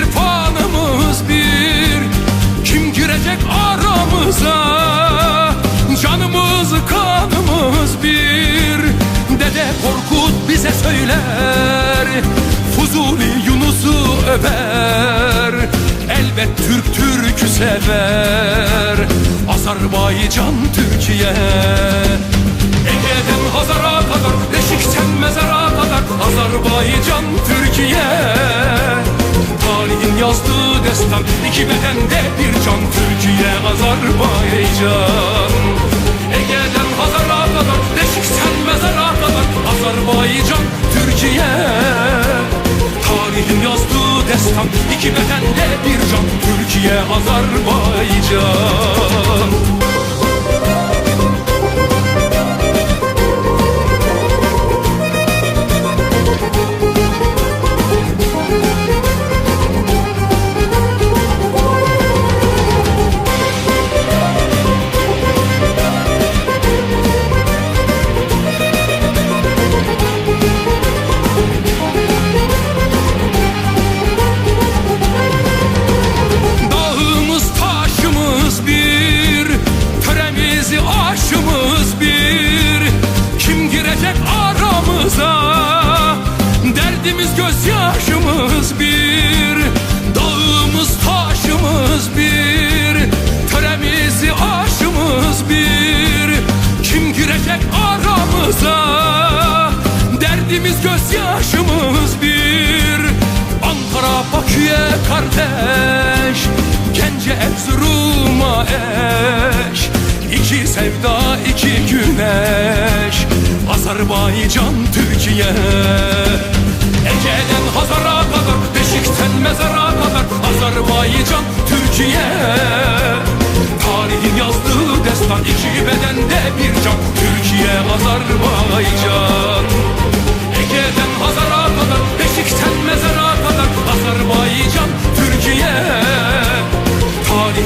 irfanımız bir. Kim girecek aramıza? Canımız kanımız bir. Dede Korkut bize söyler Fuzuli Yunus'u över. Elbet Türk Türk'ü sever Azerbaycan Türkiye. Yazdığı destan. İki bedende bir can. Türkiye Azerbaycan Ege'den Hazar'a kadar Beşik'ten mezara kadar. Azerbaycan Türkiye. Tarihin yazdığı destan. İki bedende bir can. Türkiye Azerbaycan girecek aramıza. Derdimiz gözyaşımız bir Dağımız taşımız bir Töremiz aşımız bir. Kim girecek aramıza? Derdimiz gözyaşımız bir. Ankara Bakü'ye kardeş Gence Erzurum'a eş İki sevda iki güneş Azerbaycan Türkiye. Ege'den Hazar'a kadar Beşik'ten mezara kadar Azerbaycan Türkiye. Tarihin yazdığı destan iki bedende bir can. Türkiye Azerbaycan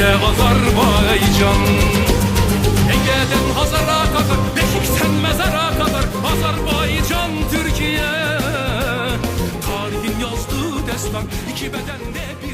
Türkiye Azerbaycan Ege'den Hazar'a kadar Beşik'ten mezara kadar Azerbaycan Türkiye. Tarihin yazdığı destan iki bedende bir